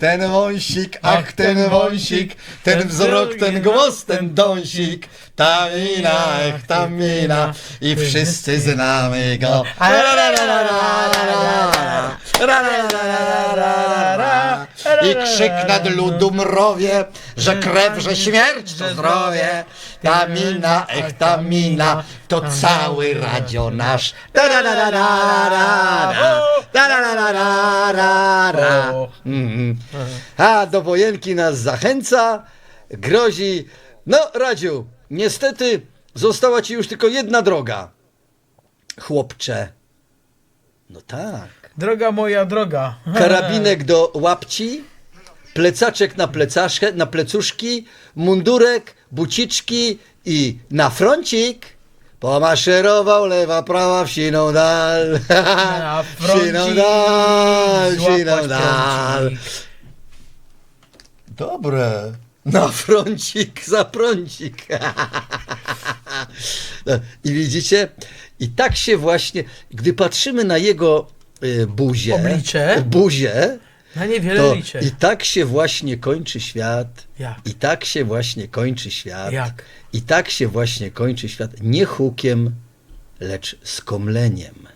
Ten wąsik, ach ten wąsik, ten wzrok, ten głos, ten dąsik, ta mina, ach ta mina i wszyscy znamy go. I krzyk nad ludu mrowie, że krew, że śmierć to zdrowie. Ta mina, ech ta mina, to cały radio nasz. Mhm. A do wojenki nas zachęca, grozi. No, Radziu, niestety została ci już tylko jedna droga. Chłopcze. No tak. Droga moja droga. Karabinek do łapci, plecaczek na plecaszkę, na plecuszki, mundurek, buciczki i na froncik pomaszerował lewa, prawa w siną dal. Na siną dal, siną złapać dal. Dobre. Na froncik, za prącik. No, I widzicie, i tak się właśnie, gdy patrzymy na jego y, buzię, Oblicze. buzię, Na niewiele to liczę. i tak się właśnie kończy świat. Jak? I tak się właśnie kończy świat. Jak? I tak się właśnie kończy świat nie hukiem, lecz skomleniem.